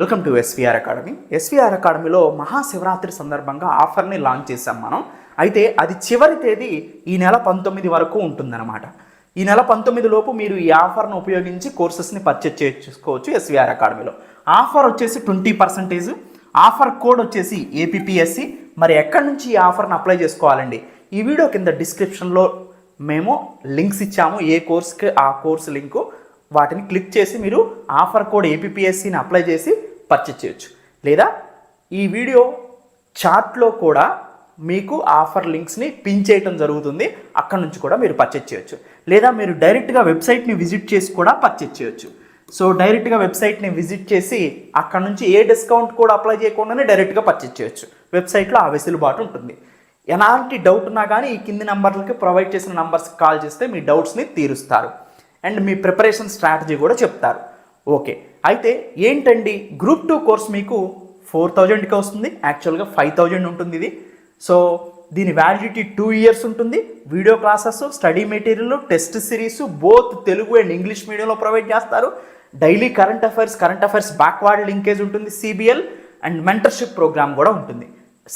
Welcome to SVR academy. SVR అకాడమీలో మహాశివరాత్రి సందర్భంగా ఆఫర్ని launch చేశాం మనం. అయితే అది చివరి తేదీ ఈ నెల పంతొమ్మిది వరకు ఉంటుందన్నమాట. ఈ నెల పంతొమ్మిది లోపు మీరు ఈ ఆఫర్ను ఉపయోగించి కోర్సెస్ని పర్చేజ్ చేసుకోవచ్చు ఎస్విఆర్ అకాడమీలో. ఆఫర్ వచ్చేసి ట్వంటీ పర్సెంటేజ్. ఆఫర్ కోడ్ వచ్చేసి ఏపీపీఎస్సి. మరి ఎక్కడి నుంచి ఈ ఆఫర్ని అప్లై చేసుకోవాలండి? ఈ వీడియో కింద డిస్క్రిప్షన్లో మేము లింక్స్ ఇచ్చాము. ఏ కోర్స్కి ఆ కోర్స్ లింకు. వాటిని క్లిక్ చేసి మీరు ఆఫర్ కోడ్ ఏపీఎస్సిని అప్లై చేసి పర్చేజ్ చేయొచ్చు. లేదా ఈ వీడియో చార్ట్లో కూడా మీకు ఆఫర్ లింక్స్ని పిన్ చేయటం జరుగుతుంది. అక్కడ నుంచి కూడా మీరు పర్చేజ్ చేయొచ్చు. లేదా మీరు డైరెక్ట్గా వెబ్సైట్ని విజిట్ చేసి కూడా పర్చేజ్ చేయొచ్చు. సో డైరెక్ట్గా వెబ్సైట్ని విజిట్ చేసి అక్కడ నుంచి ఏ డిస్కౌంట్ కూడా అప్లై చేయకుండానే డైరెక్ట్గా పర్చేజ్ చేయొచ్చు. వెబ్సైట్లో ఆ వెసులుబాటు ఉంటుంది. ఎలాంటి డౌట్ ఉన్నా కానీ ఈ కింది నంబర్లకి ప్రొవైడ్ చేసిన నంబర్స్కి కాల్ చేస్తే మీ డౌట్స్ని తీరుస్తారు. అండ్ మీ ప్రిపరేషన్ స్ట్రాటజీ కూడా చెప్తారు. ఓకే. అయితే ఏంటండి? గ్రూప్ టూ కోర్స్ మీకు ఫోర్ థౌజండ్కి వస్తుంది. యాక్చువల్గా ఫైవ్ థౌజండ్ ఉంటుంది ఇది. సో దీని వ్యాలిడిటీ టూ ఇయర్స్ ఉంటుంది. Video classes study material test series both Telugu and English మీడియంలో ప్రొవైడ్ చేస్తారు. Daily current affairs current affairs backward linkage ఉంటుంది సిబిఎల్ అండ్ మెంటర్షిప్ ప్రోగ్రామ్ కూడా ఉంటుంది.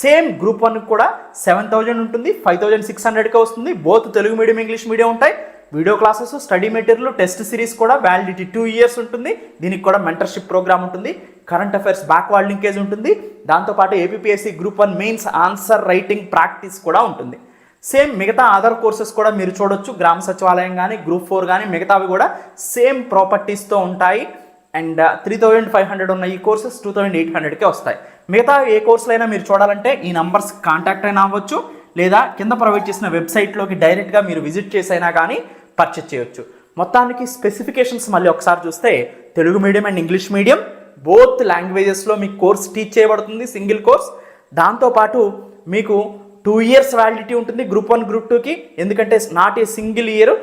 సేమ్ గ్రూప్ వన్ కూడా సెవెన్ థౌజండ్ ఉంటుంది five thousand six హండ్రెడ్కి వస్తుంది. Both Telugu medium English medium ఉంటాయి. Video classes study material test series కూడా వ్యాలిడిటీ టూ ఇయర్స్ ఉంటుంది. దీనికి కూడా మెంటర్షిప్ ప్రోగ్రామ్ ఉంటుంది. కరెంట్ అఫైర్స్ బ్యాక్వర్డ్ లింకేజ్ ఉంటుంది. దాంతోపాటు APSC group one mains answer writing practice కూడా ఉంటుంది. సేమ్ మిగతా అదర్ కోర్సెస్ కూడా మీరు చూడొచ్చు. గ్రామ సచివాలయం కానీ గ్రూప్ ఫోర్ కానీ మిగతావి కూడా సేమ్ ప్రాపర్టీస్తో ఉంటాయి. And three thousand five hundred ఉన్న ఈ కోర్సెస్ టూ థౌజండ్ ఎయిట్ హండ్రెడ్కే వస్తాయి. మిగతా ఏ కోర్సులైనా మీరు చూడాలంటే ఈ నంబర్స్ కాంటాక్ట్ అయినా అవ్వచ్చు. లేదా కింద ప్రొవైడ్ చేసిన వెబ్సైట్లోకి డైరెక్ట్గా మీరు విజిట్ చేసైనా కానీ పర్చేజ్ చేయొచ్చు. మొత్తానికి స్పెసిఫికేషన్స్ మళ్ళీ ఒకసారి చూస్తే Telugu medium and English medium both లాంగ్వేజెస్లో మీకు కోర్స్ టీచ్ చేయబడుతుంది సింగిల్ కోర్స్ దాంతోపాటు మీకు టూ ఇయర్స్ వ్యాలిడిటీ ఉంటుంది గ్రూప్ వన్ గ్రూప్ టూకి ఎందుకంటే నాట్ ఏ సింగిల్ ఇయర్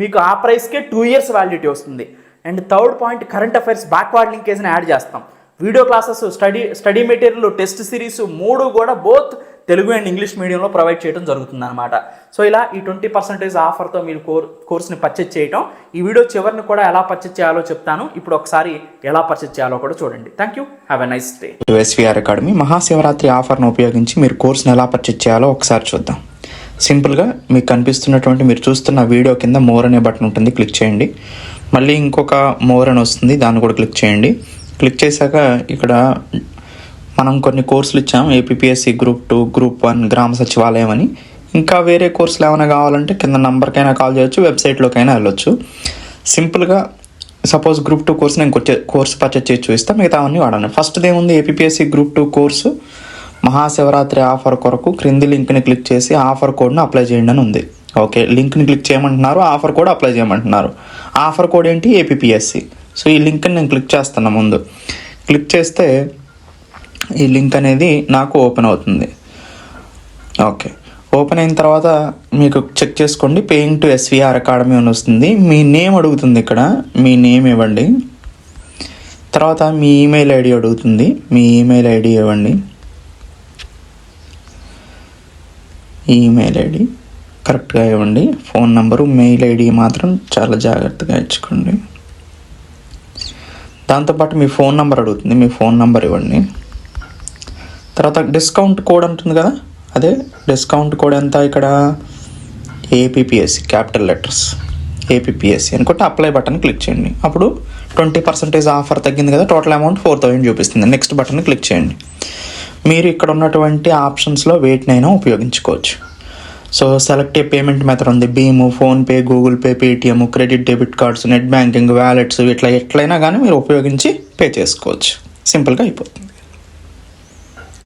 మీకు ఆ ప్రైస్కే టూ ఇయర్స్ వ్యాలిడిటీ వస్తుంది. And third point current affairs backward లింకేజ్ని add చేస్తాం. Video classes study study material test series మూడు కూడా బోత్ తెలుగు అండ్ ఇంగ్లీష్ మీడియంలో ప్రొవైడ్ చేయడం జరుగుతుంది అనమాట సో ఇలా ఈ ట్వంటీ పర్సెంటేజ్ ఆఫర్తో మీరు కోర్ కోర్స్ని పర్చేజ్ చేయటం ఈ వీడియో చివరిని కూడా ఎలా పర్చేజ్ చేయాలో చెప్తాను. ఇప్పుడు ఒకసారి ఎలా పర్చేజ్ చేయాలో కూడా చూడండి. Thank you have a nice day. SVR academy Mahashivratri ఆఫర్ను ఉపయోగించి మీరు కోర్స్ని ఎలా పర్చేజ్ చేయాలో ఒకసారి చూద్దాం. సింపుల్గా మీకు కనిపిస్తున్నటువంటి మీరు చూస్తున్న వీడియో కింద మోర్ అనే బటన్ ఉంటుంది క్లిక్ చేయండి. మళ్ళీ ఇంకొక మోర్ అని వస్తుంది దాన్ని కూడా క్లిక్ చేయండి. క్లిక్ చేశాక ఇక్కడ మనం కొన్ని కోర్సులు ఇచ్చాం APSC group two group one గ్రామ సచివాలయం అని. ఇంకా వేరే కోర్సులు ఏమైనా కావాలంటే కింద నంబర్కైనా కాల్ చేయొచ్చు వెబ్సైట్లోకైనా వెళ్ళొచ్చు. సింపుల్గా సపోజ్ గ్రూప్ టూ కోర్స్ నేను కొచ్చే కోర్స్ పర్చేజ్ చేసి చూపిస్తాను మిగతా అన్నీ వాడాను. ఫస్ట్ ఏముంది APSC group two course Mahashivratri offer కొరకు క్రింది లింక్ని క్లిక్ చేసి ఆఫర్ కోడ్ను అప్లై చేయండి అని ఉంది. ఓకే లింక్ని క్లిక్ చేయమంటున్నారు ఆఫర్ కోడ్ అప్లై చేయమంటున్నారు. ఆఫర్ కోడ్ ఏంటి? ఏపీఎస్సి సో ఈ లింక్ని నేను క్లిక్ చేస్తాను ముందు. క్లిక్ చేస్తే ఈ లింక్ అనేది నాకు ఓపెన్ అవుతుంది. ఓకే. ఓపెన్ అయిన తర్వాత మీకు చెక్ చేసుకోండి. పేయింగ్ టు ఎస్విఆర్ అకాడమీ అని వస్తుంది. మీ నేమ్ అడుగుతుంది ఇక్కడ. మీ నేమ్ ఇవ్వండి. తర్వాత మీ ఈమెయిల్ ఐడి అడుగుతుంది. మీ ఈమెయిల్ ఐడి ఇవ్వండి. ఈమెయిల్ ఐడి కరెక్ట్గా ఇవ్వండి. ఫోన్ నంబరు మెయిల్ ఐడి మాత్రం చాలా జాగ్రత్తగా ఇచ్చుకోండి దాంతోపాటు మీ ఫోన్ నంబర్ అడుగుతుంది. మీ ఫోన్ నంబర్ ఇవ్వండి. తర్వాత డిస్కౌంట్ కోడ్ ఉంటుంది కదా? అదే డిస్కౌంట్ కోడ్ ఎంత ఇక్కడ? ఏపీపీఎస్సి క్యాపిటల్ లెటర్స్ ఏపీపీఎస్సి అనుకుంటే అప్లై బటన్ క్లిక్ చేయండి. అప్పుడు ట్వంటీ పర్సెంటేజ్ ఆఫర్ తగ్గింది కదా? టోటల్ అమౌంట్ ఫోర్ థౌజండ్ చూపిస్తుంది. నెక్స్ట్ బటన్ క్లిక్ చేయండి. మీరు ఇక్కడ ఉన్నటువంటి ఆప్షన్స్లో వేటినైనా ఉపయోగించుకోవచ్చు. సో సెలెక్ట్ పేమెంట్ మెథడ్ ఉంది. Bheem PhonePe Google Pay Paytm credit debit cards net banking wallets ఇట్లా ఎట్లయినా కానీ మీరు ఉపయోగించి పే చేసుకోవచ్చు. సింపుల్గా అయిపోతుంది.